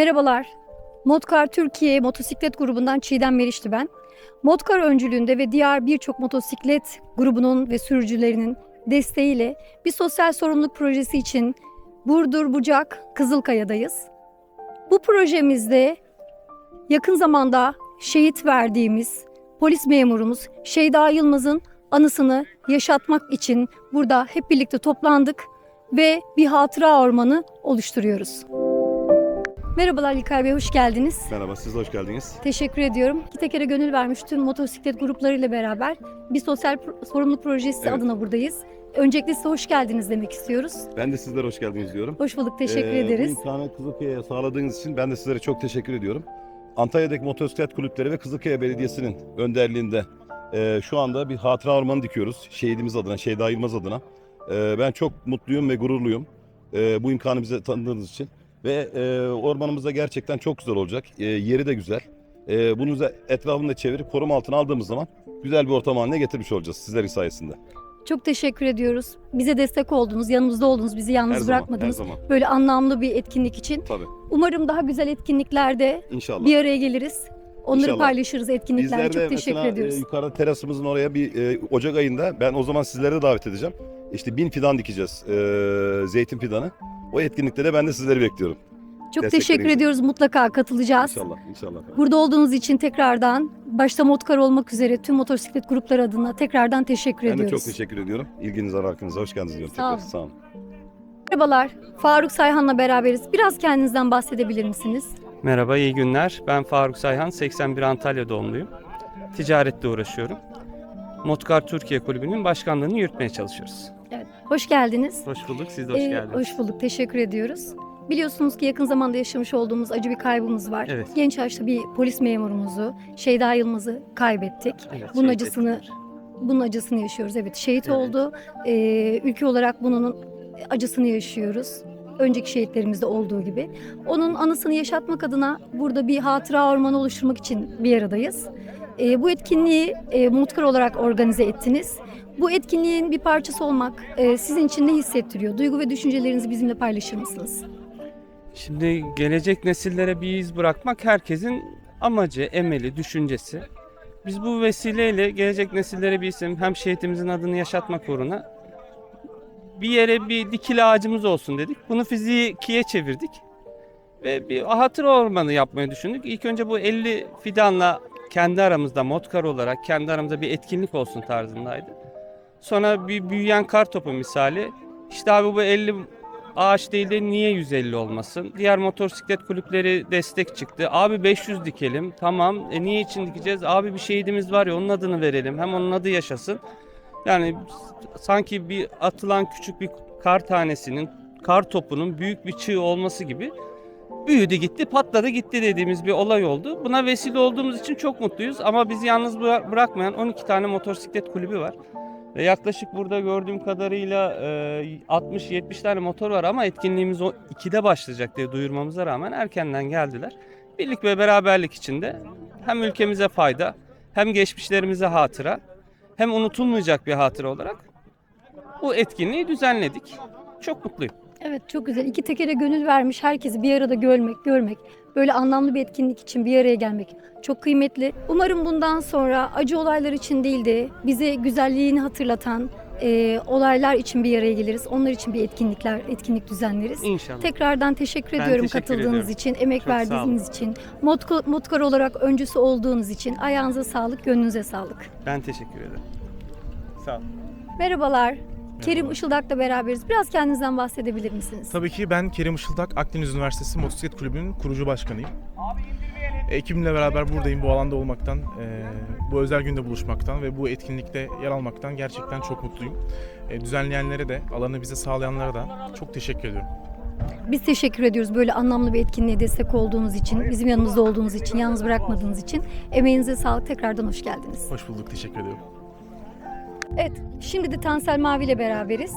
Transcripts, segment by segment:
Merhabalar. Modkar Türkiye motosiklet grubundan Çiğdem Meriç'ti ben. Modkar öncülüğünde ve diğer birçok motosiklet grubunun ve sürücülerinin desteğiyle bir sosyal sorumluluk projesi için Burdur Bucak Kızılkaya'dayız. Bu projemizde yakın zamanda şehit verdiğimiz polis memurumuz Şeyda Yılmaz'ın anısını yaşatmak için burada hep birlikte toplandık ve bir hatıra ormanı oluşturuyoruz. Merhabalar İlkay Bey, hoş geldiniz. Merhaba, siz de hoş geldiniz. Teşekkür ediyorum. İki tekere gönül vermiş tüm motosiklet gruplarıyla beraber bir sosyal pro- sorumluluk projesi Evet. adına buradayız. Öncelikle size hoş geldiniz demek istiyoruz. Ben de sizlere hoş geldiniz diyorum. Hoş bulduk, teşekkür Ee, ederiz. Bu imkanı Kızılkaya'ya sağladığınız için ben de sizlere çok teşekkür ediyorum. Antalya'daki motosiklet kulüpleri ve Kızılkaya Belediyesi'nin önderliğinde e, şu anda bir hatıra ormanı dikiyoruz. Şehidimiz adına, Şeyda Yılmaz adına. E, ben çok mutluyum ve gururluyum e, bu imkanı bize tanıdığınız için. Ve e, ormanımız da gerçekten çok güzel olacak. E, yeri de güzel. E, bunu da etrafını da çevirip koruma altına aldığımız zaman güzel bir ortam haline getirmiş olacağız sizlerin sayesinde. Çok teşekkür ediyoruz. Bize destek oldunuz, yanımızda oldunuz, bizi yalnız Her zaman, her bırakmadınız. zaman. Böyle anlamlı bir etkinlik için. Tabii. Umarım daha güzel etkinliklerde İnşallah. bir araya geliriz. Onları İnşallah. paylaşırız etkinliklerde. Bizler Çok teşekkür mesela ediyoruz. e, yukarıda terasımızın oraya bir e, Ocak ayında ben o zaman sizleri de davet edeceğim. İşte bin fidan dikeceğiz. e, zeytin fidanı. O etkinlikte de ben de sizleri bekliyorum. Çok teşekkür ediyoruz. Mutlaka katılacağız. İnşallah, inşallah. Burada olduğunuz için tekrardan başta Motkar olmak üzere tüm motosiklet grupları adına tekrardan teşekkür Ben de ediyoruz. çok teşekkür ediyorum. İlginize, alakanıza hoş geldiniz diyorum. Sağ tekrar. olun. Sağ olun. Merhabalar. Faruk Sayhan'la beraberiz. Biraz kendinizden bahsedebilir misiniz? Merhaba, iyi günler. Ben Faruk Sayhan, 81 Antalya doğumluyum. Ticaretle uğraşıyorum. Motkar Türkiye Kulübü'nün başkanlığını yürütmeye çalışıyoruz. Evet. Hoş geldiniz. Hoş bulduk, siz de hoş Ee, geldiniz. hoş bulduk. Teşekkür ediyoruz. Biliyorsunuz ki yakın zamanda yaşamış olduğumuz acı bir kaybımız var. Evet. Genç yaşta bir polis memurumuzu, Şeyda Yılmaz'ı kaybettik. Evet, Bunun acısını ettiler. bunun acısını yaşıyoruz. Evet, şehit Evet. oldu. Ee, ülke olarak bunun acısını yaşıyoruz. Önceki şehitlerimizde olduğu gibi. Onun anısını yaşatmak adına burada bir hatıra ormanı oluşturmak için bir aradayız. Ee, bu etkinliği e, Mutkar olarak organize ettiniz. Bu etkinliğin bir parçası olmak e, sizin için ne hissettiriyor? Duygu ve düşüncelerinizi bizimle paylaşır mısınız? Şimdi gelecek nesillere bir iz bırakmak herkesin amacı, emeli, düşüncesi. Biz bu vesileyle gelecek nesillere bir isim hem şehitimizin adını yaşatmak uğruna bir yere bir dikili ağacımız olsun dedik. Bunu fizikiye çevirdik. Ve bir hatıra ormanı yapmayı düşündük. İlk önce bu 50 fidanla kendi aramızda motkar olarak kendi aramızda bir etkinlik olsun tarzındaydı. Sonra bir büyüyen kar topu misali. İşte abi bu 50 ağaç değil de niye 150 olmasın? Diğer motosiklet kulüpleri destek çıktı. Abi 500 dikelim. Tamam. E niye için dikeceğiz? Abi bir şehidimiz var ya onun adını verelim. Hem onun adı yaşasın. Yani sanki bir atılan küçük bir kar tanesinin, kar topunun büyük bir çığ olması gibi büyüdü gitti, patladı gitti dediğimiz bir olay oldu. Buna vesile olduğumuz için çok mutluyuz ama bizi yalnız bıra- bırakmayan 12 tane motosiklet kulübü var. Ve yaklaşık burada gördüğüm kadarıyla e, 60-70 tane motor var ama etkinliğimiz o 2'de başlayacak diye duyurmamıza rağmen erkenden geldiler. Birlik ve beraberlik içinde hem ülkemize fayda hem geçmişlerimize hatıra hem unutulmayacak bir hatıra olarak bu etkinliği düzenledik. Çok mutluyum. Evet çok güzel. İki tekere gönül vermiş herkesi bir arada görmek, görmek, böyle anlamlı bir etkinlik için bir araya gelmek çok kıymetli. Umarım bundan sonra acı olaylar için değil de bize güzelliğini hatırlatan e, olaylar için bir araya geliriz. Onlar için bir etkinlikler, etkinlik düzenleriz. İnşallah. Tekrardan teşekkür Ben ediyorum teşekkür katıldığınız ediyorum. için, emek Çok verdiğiniz için. Motko, Motkar olarak öncüsü olduğunuz için ayağınıza sağlık, gönlünüze sağlık. Ben teşekkür ederim. Sağ ol. Merhabalar. Kerim Işıldak'la beraberiz. Biraz kendinizden bahsedebilir misiniz? Tabii ki ben Kerim Işıldak, Akdeniz Üniversitesi Motosiklet Kulübü'nün kurucu başkanıyım. Ekibimle beraber buradayım bu alanda olmaktan, bu özel günde buluşmaktan ve bu etkinlikte yer almaktan gerçekten çok mutluyum. E, düzenleyenlere de, alanı bize sağlayanlara da çok teşekkür ediyorum. Biz teşekkür ediyoruz böyle anlamlı bir etkinliğe destek olduğunuz için, bizim yanımızda olduğunuz için, yalnız bırakmadığınız için. Emeğinize sağlık. Tekrardan hoş geldiniz. Hoş bulduk, teşekkür ediyorum. Evet, şimdi de Tansel Mavi ile beraberiz.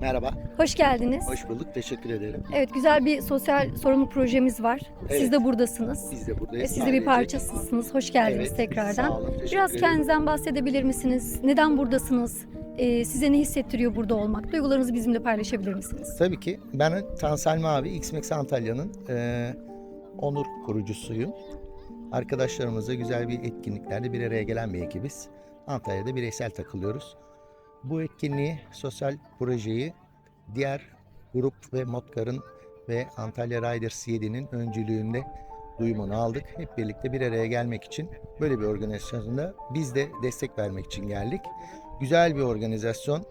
Merhaba, Hoş geldiniz. hoş bulduk. Teşekkür ederim. Evet, güzel bir sosyal sorumluluk projemiz var. Siz Evet. de buradasınız. Biz de buradayız. Ve siz de bir parçasısınız. Hoş geldiniz Evet, tekrardan. Sağ olun, teşekkür Biraz ederim. kendinizden bahsedebilir misiniz? Neden buradasınız? Ee, size ne hissettiriyor burada olmak? Duygularınızı bizimle paylaşabilir misiniz? Tabii ki. Ben Tansel Mavi, X-Max Antalya'nın eee, onur kurucusuyum. Arkadaşlarımızla güzel bir etkinliklerde bir araya gelen bir ekibiz. Antalya'da bireysel takılıyoruz. Bu etkinliği, sosyal projeyi diğer grup ve Motkar'ın ve Antalya Riders 7'nin öncülüğünde duyumunu aldık. Hep birlikte bir araya gelmek için böyle bir organizasyonda biz de destek vermek için geldik. Güzel bir organizasyon.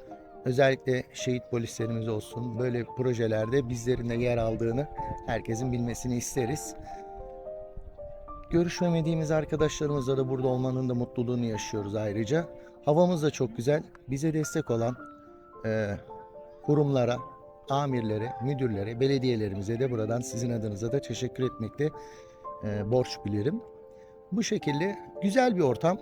Özellikle şehit polislerimiz olsun böyle projelerde bizlerin de yer aldığını herkesin bilmesini isteriz. Görüşemediğimiz arkadaşlarımızla da burada olmanın da mutluluğunu yaşıyoruz ayrıca. Havamız da çok güzel. Bize destek olan e, kurumlara, amirlere, müdürlere, belediyelerimize de buradan sizin adınıza da teşekkür etmekte e, borç bilirim. Bu şekilde güzel bir ortam.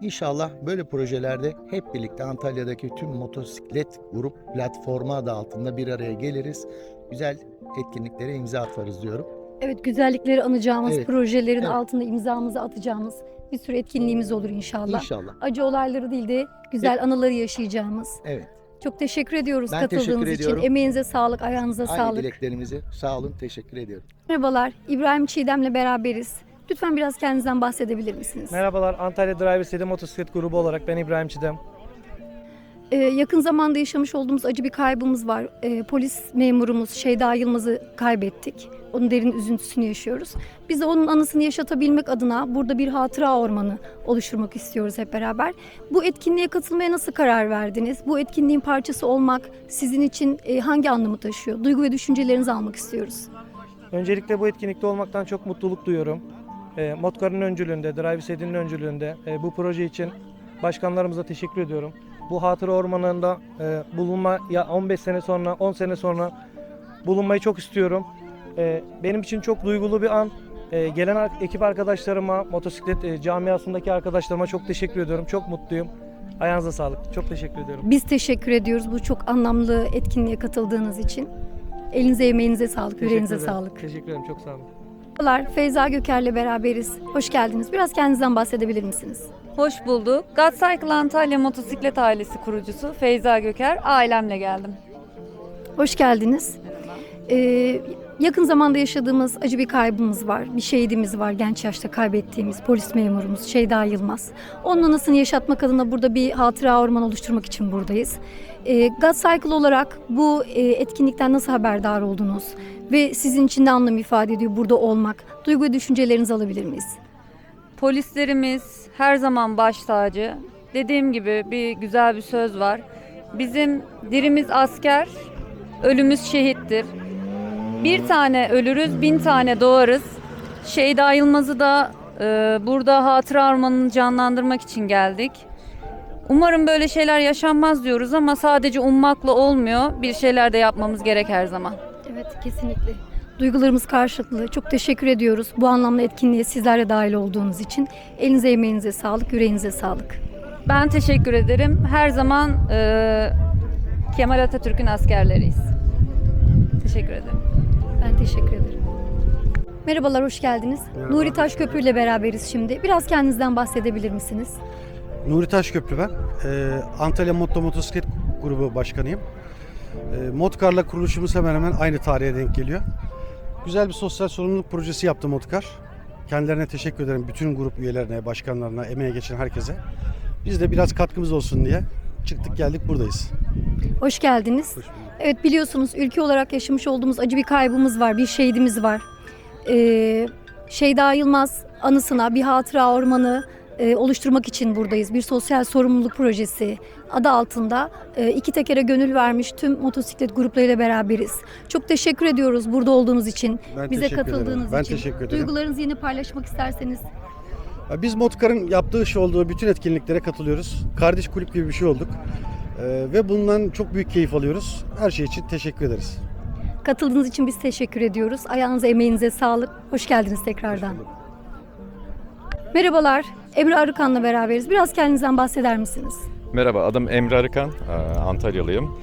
İnşallah böyle projelerde hep birlikte Antalya'daki tüm motosiklet grup platformu adı altında bir araya geliriz. Güzel etkinliklere imza atarız diyorum. Evet güzellikleri anacağımız, Evet, projelerin evet. altında imzamızı atacağımız bir sürü etkinliğimiz olur inşallah. İnşallah. Acı olayları değil de güzel anıları yaşayacağımız. Evet. Çok teşekkür ediyoruz Ben katıldığınız teşekkür için. ediyorum. Emeğinize sağlık, ayağınıza Aynı sağlık. dileklerimizi sağ olun teşekkür ediyorum. Merhabalar, İbrahim Çiğdem'le beraberiz. Lütfen biraz kendinizden bahsedebilir misiniz? Merhabalar, Antalya Driver 7 Motosiklet Grubu olarak ben İbrahim Çidem. Ee, yakın zamanda yaşamış olduğumuz acı bir kaybımız var. Ee, polis memurumuz Şeyda Yılmaz'ı kaybettik. Onun derin üzüntüsünü yaşıyoruz. Biz de onun anısını yaşatabilmek adına burada bir hatıra ormanı oluşturmak istiyoruz hep beraber. Bu etkinliğe katılmaya nasıl karar verdiniz? Bu etkinliğin parçası olmak sizin için e, hangi anlamı taşıyor? Duygu ve düşüncelerinizi almak istiyoruz. Öncelikle bu etkinlikte olmaktan çok mutluluk duyuyorum. E, Motkar'ın öncülüğünde, Driver 7'nin öncülüğünde e, bu proje için başkanlarımıza teşekkür ediyorum. Bu hatıra ormanında e, bulunma ya 15 sene sonra, 10 sene sonra bulunmayı çok istiyorum. E, benim için çok duygulu bir an. E, gelen ekip arkadaşlarıma, motosiklet e, camiasındaki arkadaşlarıma çok teşekkür ediyorum. Çok mutluyum. Ayağınıza sağlık. Çok teşekkür ediyorum. Biz teşekkür ediyoruz bu çok anlamlı etkinliğe katıldığınız için. Elinize emeğinize sağlık, Teşekkür yüreğinize ederim. sağlık. Teşekkür ederim. Çok sağ olun. Merhabalar, Feyza Göker'le beraberiz. Hoş geldiniz. Biraz kendinizden bahsedebilir misiniz? Hoş bulduk. God Cycle Antalya motosiklet ailesi kurucusu Feyza Göker. Ailemle geldim. Hoş geldiniz. Ee, yakın zamanda yaşadığımız acı bir kaybımız var. Bir şehidimiz var genç yaşta kaybettiğimiz polis memurumuz Şeyda Yılmaz. Onun anısını yaşatmak adına burada bir hatıra orman oluşturmak için buradayız. Ee, God Cycle olarak bu e, etkinlikten nasıl haberdar oldunuz? Ve sizin için ne anlam ifade ediyor burada olmak? Duygu ve düşüncelerinizi alabilir miyiz? Polislerimiz her zaman baş tacı. Dediğim gibi bir güzel bir söz var. Bizim dirimiz asker, ölümüz şehittir. Bir tane ölürüz, bin tane doğarız. Şeyda Yılmaz'ı da e, burada hatıra ormanını canlandırmak için geldik. Umarım böyle şeyler yaşanmaz diyoruz ama sadece ummakla olmuyor. Bir şeyler de yapmamız gerek her zaman. Evet kesinlikle. Duygularımız karşılıklı. Çok teşekkür ediyoruz bu anlamlı etkinliğe sizler de dahil olduğunuz için. Elinize emeğinize sağlık, yüreğinize sağlık. Ben teşekkür ederim. Her zaman e, Kemal Atatürk'ün askerleriyiz. Teşekkür ederim. Ben teşekkür ederim. Merhabalar, hoş geldiniz. Nuri Taşköprü ile beraberiz şimdi. Biraz kendinizden bahsedebilir misiniz? Nuri Taşköprü ben. Ee, Antalya Motto Motosiklet Grubu Başkanıyım. Ee, Motkar'la kuruluşumuz hemen hemen aynı tarihe denk geliyor. Güzel bir sosyal sorumluluk projesi yaptı Motkar. Kendilerine teşekkür ederim. Bütün grup üyelerine, başkanlarına, emeğe geçen herkese. Biz de biraz katkımız olsun diye çıktık geldik buradayız. Hoş geldiniz. Evet biliyorsunuz ülke olarak yaşamış olduğumuz acı bir kaybımız var, bir şehidimiz var. Ee, Şeyda Yılmaz anısına bir hatıra ormanı e, oluşturmak için buradayız. Bir sosyal sorumluluk projesi adı altında e, iki tekere gönül vermiş tüm motosiklet gruplarıyla beraberiz. Çok teşekkür ediyoruz burada olduğunuz için, Ben bize teşekkür ederim. katıldığınız Ben için. teşekkür ederim. Duygularınızı yine paylaşmak isterseniz. Biz Motkar'ın yaptığı iş olduğu bütün etkinliklere katılıyoruz. Kardeş kulüp gibi bir şey olduk. Ee, ve bundan çok büyük keyif alıyoruz. Her şey için teşekkür ederiz. Katıldığınız için biz teşekkür ediyoruz. Ayağınıza, emeğinize sağlık. Hoş geldiniz tekrardan. Merhabalar, Emre Arıkan'la beraberiz. Biraz kendinizden bahseder misiniz? Merhaba, adım Emre Arıkan, Ee, Antalyalıyım.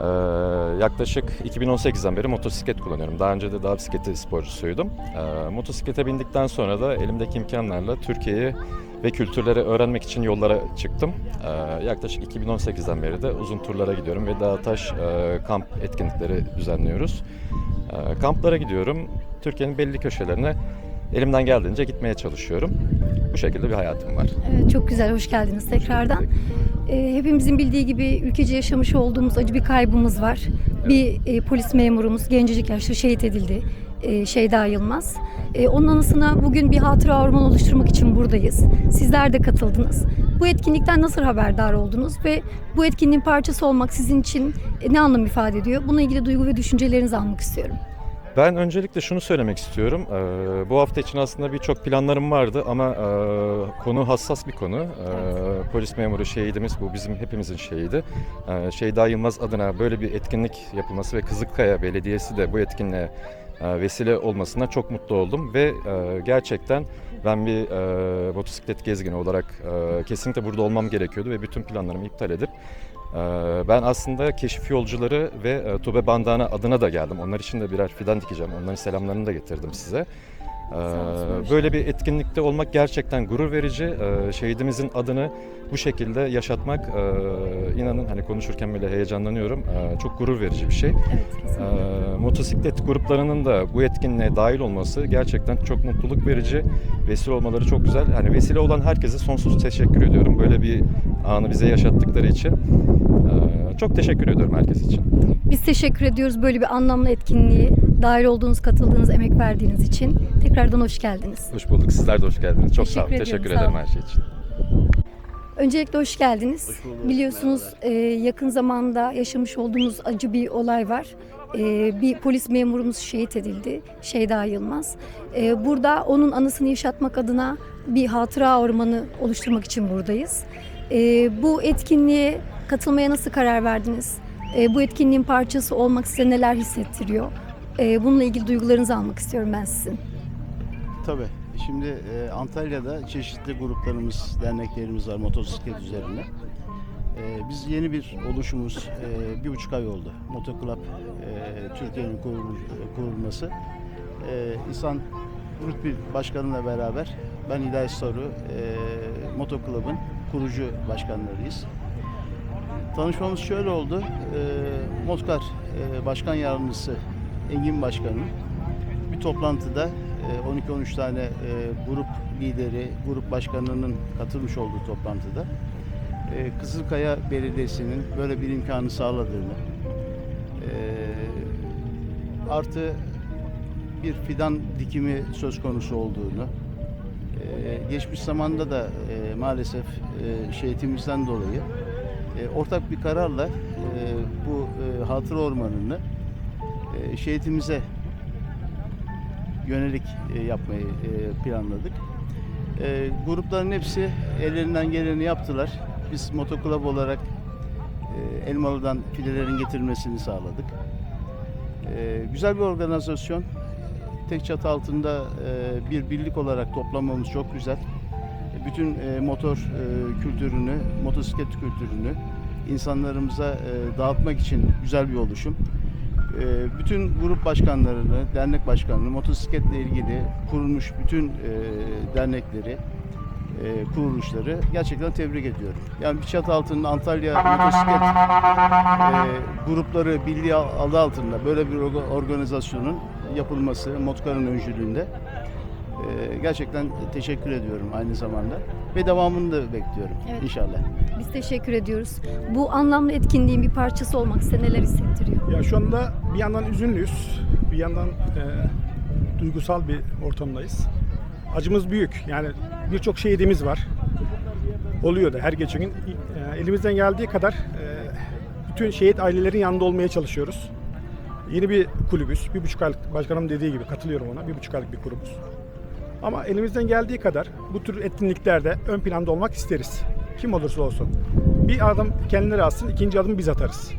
Ee, Yaklaşık 2018'den beri motosiklet kullanıyorum. Daha önce de dağ bisikleti sporcusuydum. Ee, Motosiklete bindikten sonra da elimdeki imkanlarla Türkiye'yi ve kültürleri öğrenmek için yollara çıktım. Ee, Yaklaşık 2018'den beri de uzun turlara gidiyorum ve dağ taş e, kamp etkinlikleri düzenliyoruz. Ee, Kamplara gidiyorum. Türkiye'nin belli köşelerine elimden geldiğince gitmeye çalışıyorum. Bu şekilde bir hayatım var. Evet, çok güzel, hoş geldiniz tekrardan. Ee, hepimizin bildiği gibi ülkece yaşamış olduğumuz acı bir kaybımız var. Bir e, polis memurumuz gencecik yaşta şehit edildi. E, Şeyda Yılmaz. E, onun anısına bugün bir hatıra ormanı oluşturmak için buradayız. Sizler de katıldınız. Bu etkinlikten nasıl haberdar oldunuz ve bu etkinliğin parçası olmak sizin için e, ne anlam ifade ediyor? Bununla ilgili duygu ve düşüncelerinizi almak istiyorum. Ben öncelikle şunu söylemek istiyorum. Ee, bu hafta için aslında birçok planlarım vardı ama e, konu hassas bir konu. Ee, Polis memuru şehidimiz, bu bizim hepimizin şehidi. Ee, Şeyda Yılmaz adına böyle bir etkinlik yapılması ve Kızıkkaya Belediyesi de bu etkinliğe e, vesile olmasına çok mutlu oldum ve e, gerçekten ben bir e, motosiklet gezgini olarak e, kesinlikle burada olmam gerekiyordu ve bütün planlarımı iptal edip e, ben aslında keşif yolcuları ve e, Tube Bandana adına da geldim. Onlar için de birer fidan dikeceğim. Onların selamlarını da getirdim size. E, hoş Böyle bir etkinlikte olmak gerçekten gurur verici. E, Şehidimizin adını bu şekilde yaşatmak e, inanın hani konuşurken bile heyecanlanıyorum. E, Çok gurur verici bir şey. Evet. Ee, motosiklet gruplarının da bu etkinliğe dahil olması gerçekten çok mutluluk verici. Vesile olmaları çok güzel. Hani vesile olan herkese sonsuz teşekkür ediyorum. Böyle bir anı bize yaşattıkları için. Ee, çok teşekkür ediyorum herkes için. Biz teşekkür ediyoruz böyle bir anlamlı etkinliğe dahil olduğunuz, katıldığınız, emek verdiğiniz için. Tekrardan hoş geldiniz. Hoş bulduk. Sizler de hoş geldiniz. Çok sağ olun. Teşekkür ediyorum, Teşekkür ederim her şey için. Öncelikle hoş geldiniz. Biliyorsunuz e, yakın zamanda yaşamış olduğumuz acı bir olay var. E, bir polis memurumuz şehit edildi. Şeyda Yılmaz. E, burada onun anısını yaşatmak adına bir hatıra ormanı oluşturmak için buradayız. E, bu etkinliğe katılmaya nasıl karar verdiniz? E, bu etkinliğin parçası olmak size neler hissettiriyor? E, bununla ilgili duygularınızı almak istiyorum ben sizin. Tabii. Şimdi e, Antalya'da çeşitli gruplarımız, derneklerimiz var motosiklet üzerine. E, biz yeni bir oluşumuz, e, bir buçuk ay oldu. Motoklub e, Türkiye'nin kurul- kurulması. E, İhsan Rütbil Başkanı'yla beraber ben Hidayet Soru, e, Motoklub'un kurucu başkanlarıyız. Tanışmamız şöyle oldu. E, Motkar e, Başkan Yardımcısı Engin Başkan'ın. Bir toplantıda e, 12-13 tane e, grup lideri, grup başkanlarının katılmış olduğu toplantıda e, Kızılkaya Belediyesi'nin böyle bir imkanı sağladığını e, artı bir fidan dikimi söz konusu olduğunu e, geçmiş zamanda da e, maalesef e, şehitimizden dolayı e, ortak bir kararla e, bu e, hatıra ormanını e, şehitimize yönelik e, yapmayı e, planladık. Grupların hepsi ellerinden geleni yaptılar. Biz motoklub olarak Elmalı'dan fidelerin getirilmesini sağladık. Güzel bir organizasyon. Tek çatı altında bir birlik olarak toplamamız çok güzel. Bütün motor kültürünü, motosiklet kültürünü insanlarımıza dağıtmak için güzel bir oluşum. E, bütün grup başkanlarını, dernek başkanlarını, motosikletle ilgili kurulmuş bütün e, dernekleri, e, kuruluşları gerçekten tebrik ediyorum. Yani bir çatı altında Antalya motosiklet e, grupları birliği adı altında böyle bir orga- organizasyonun yapılması Motkar'ın öncülüğünde e, gerçekten teşekkür ediyorum aynı zamanda ve devamını da bekliyorum Evet. inşallah. Biz teşekkür ediyoruz. Bu anlamlı etkinliğin bir parçası olmak size neler hissettiriyor? Ya şu anda bir yandan üzünlüyüz, bir yandan e, duygusal bir ortamdayız. Acımız büyük. Yani birçok şehidimiz var. Oluyor da her geçen gün. E, elimizden geldiği kadar e, bütün şehit ailelerin yanında olmaya çalışıyoruz. Yeni bir kulübüz. Bir buçuk aylık, başkanım dediği gibi katılıyorum ona. Bir buçuk aylık bir kulübüz. Ama elimizden geldiği kadar bu tür etkinliklerde ön planda olmak isteriz. Kim olursa olsun. Bir adım kendileri atsın, ikinci adım biz atarız.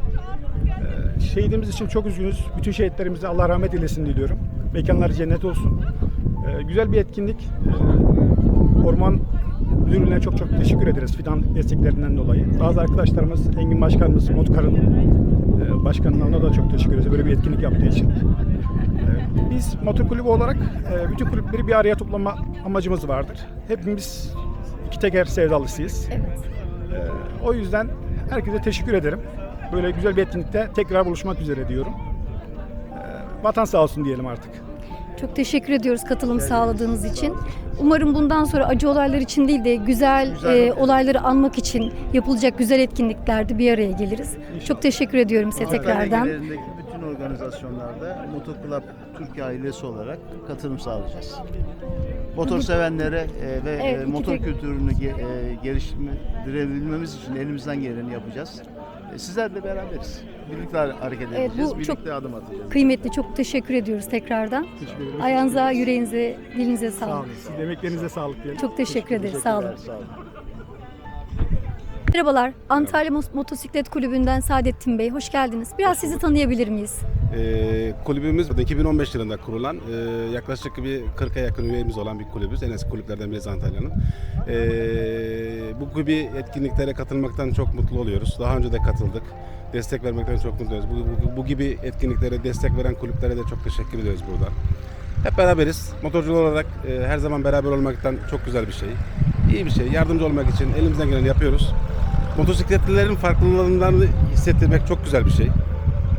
Şehidimiz için çok üzgünüz. Bütün şehitlerimize Allah rahmet eylesin diliyorum. Mekanları cennet olsun. Ee, güzel bir etkinlik. Ee, Orman Müdürlüğü'ne çok çok teşekkür ederiz fidan desteklerinden dolayı. Bazı arkadaşlarımız, Engin Başkanımız, Motkar'ın e, başkanına da çok teşekkür ederiz böyle bir etkinlik yaptığı için. Biz motor kulübü olarak e, bütün kulüpleri bir araya toplama amacımız vardır. Hepimiz iki teker sevdalısıyız. Evet. Ee, O yüzden herkese teşekkür ederim. Böyle güzel bir etkinlikte tekrar buluşmak üzere diyorum. Ee, Vatan sağ olsun diyelim artık. Çok teşekkür ediyoruz katılım sağladığınız için. Umarım bundan sonra acı olaylar için değil de güzel, e, olayları anmak için yapılacak güzel etkinliklerde bir araya geliriz. Çok teşekkür ediyorum size tekrardan. Organizasyonlarda Motoclub Türkiye ailesi olarak katılım sağlayacağız. Motor sevenlere e, ve Evet, e, motor tek- kültürünü ge, e, geliştirebilmemiz için elimizden geleni yapacağız. E, sizlerle beraberiz. Birlikte hareket Evet, bu edeceğiz, çok birlikte adım atacağız. Kıymetli, çok teşekkür ediyoruz tekrardan. Teşekkür ederim. Ayağınıza, yüreğinize, dilinize Sağ sağlık. olun. Siz de emeklerinize sağlık diyelim. Çok teşekkür ederiz, sağ olun. Sağ olun. Merhabalar, Antalya Mos- Motosiklet Kulübü'nden Saadettin Bey, hoş geldiniz. Biraz sizi tanıyabilir miyiz? Ee, kulübümüz 2015 yılında kurulan e, yaklaşık bir 40'a yakın üyemiz olan bir kulübüz. En eski kulüplerden birisi Antalya'nın. Ee, bu gibi etkinliklere katılmaktan çok mutlu oluyoruz. Daha önce de katıldık. Destek vermekten çok mutluyuz. Bu, bu, bu gibi etkinliklere destek veren kulüplere de çok teşekkür ediyoruz burada. Hep beraberiz. Motorcular olarak e, her zaman beraber olmaktan çok güzel bir şey. İyi bir şey. Yardımcı olmak için elimizden geleni yapıyoruz. Motosikletlilerin farklılığından hissettirmek çok güzel bir şey.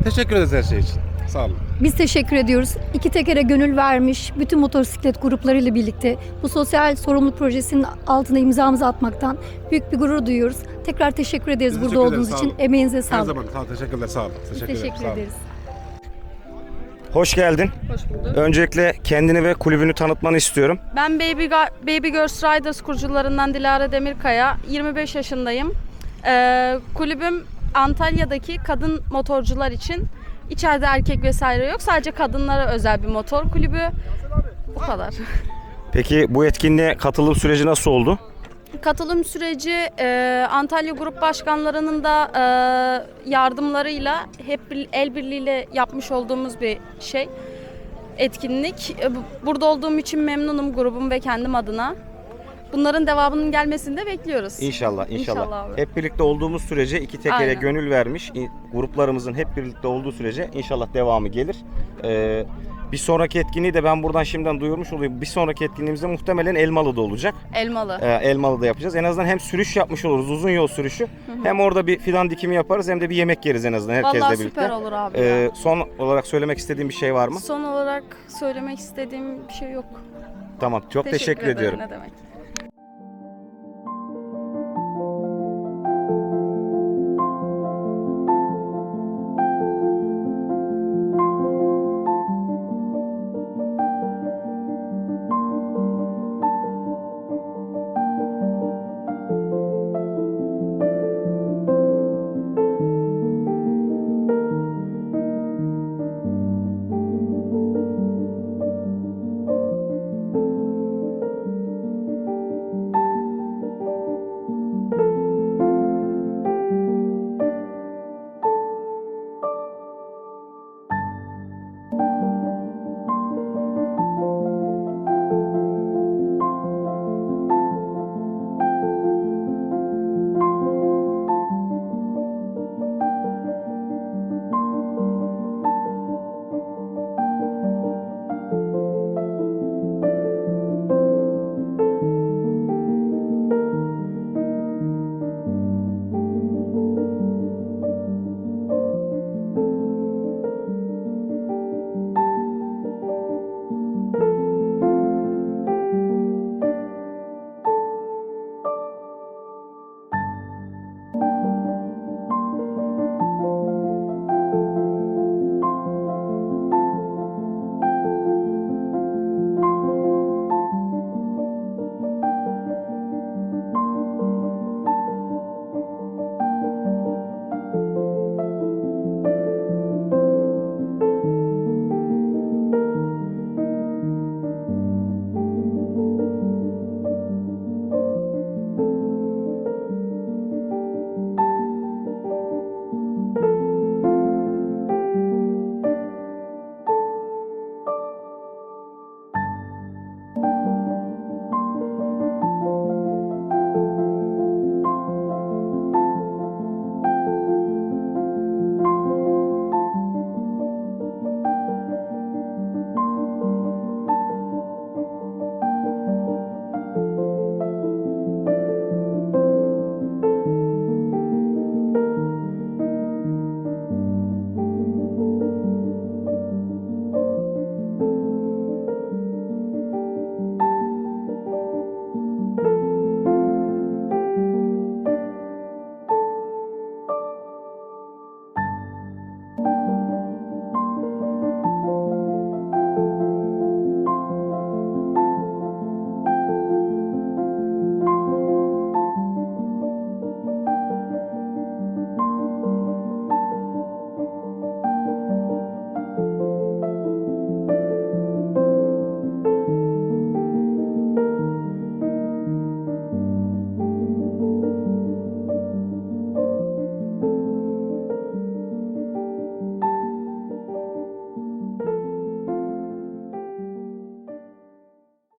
Teşekkür ederiz her şey için. Sağ olun. Biz teşekkür ediyoruz. İki tekere gönül vermiş bütün motosiklet gruplarıyla birlikte bu sosyal sorumluluk projesinin altına imzamızı atmaktan büyük bir gurur duyuyoruz. Tekrar teşekkür ederiz Biz burada teşekkür olduğunuz ederiz, sağ için. olun. Emeğinize Her sağlık. zaman sağ olun. Teşekkürler. Sağ olun. Teşekkür, ederim, teşekkür sağ olun. ederiz. Hoş geldin. Hoş bulduk. Öncelikle kendini ve kulübünü tanıtmanı istiyorum. Ben Baby, Ga- Baby Girls Riders kurucularından Dilara Demirkaya. 25 yaşındayım. Ee, kulübüm Antalya'daki kadın motorcular için içeride erkek vesaire yok. Sadece kadınlara özel bir motor kulübü. Bu kadar. Peki bu etkinliğe katılım süreci nasıl oldu? Katılım süreci e, Antalya Grup Başkanlarının da e, yardımlarıyla hep bir- el birliğiyle yapmış olduğumuz bir şey. Etkinlik. E, bu- Burada olduğum için memnunum grubum ve kendim adına. Bunların devamının gelmesini de bekliyoruz. İnşallah, inşallah. İnşallah abi. Hep birlikte olduğumuz sürece iki tekere Aynen. gönül vermiş gruplarımızın hep birlikte olduğu sürece inşallah devamı gelir. Ee, bir sonraki etkinliği de ben buradan şimdiden duyurmuş olayım. Bir sonraki etkinliğimizde muhtemelen Elmalı'da olacak. Elmalı. Ee, Elmalı'da yapacağız. En azından hem sürüş yapmış oluruz, uzun yol sürüşü. Hem orada bir fidan dikimi yaparız hem de bir yemek yeriz en azından herkesle Vallahi birlikte. süper olur abi. Ee, ya. son olarak söylemek istediğim bir şey var mı? Son olarak söylemek istediğim bir şey yok. Tamam. Çok teşekkür, ederim, ediyorum. Ne demek.